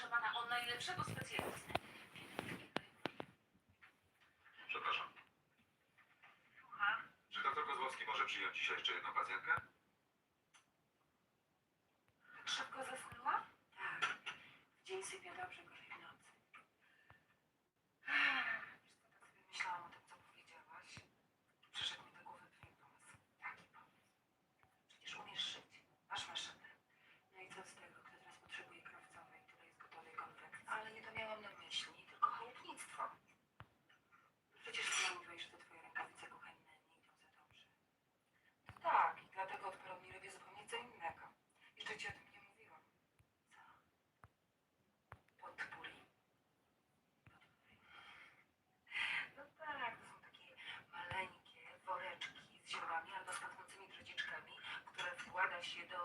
proszę pana, o najlepszego specjalisty. Przepraszam. Słucham? Czy doktor Kozłowski może przyjąć dzisiaj jeszcze jedną pacjentkę? Tak szybko zasnęła? Tak. W dzień sypia dobrze,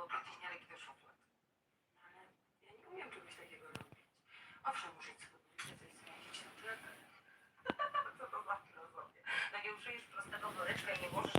i do szuflad. No ale ja nie umiem czegoś takiego robić. Owszem, muszę sobie coś sprawdzić na trepę. Co to za filozofia? No nie użyjesz prostego woreczka i nie możesz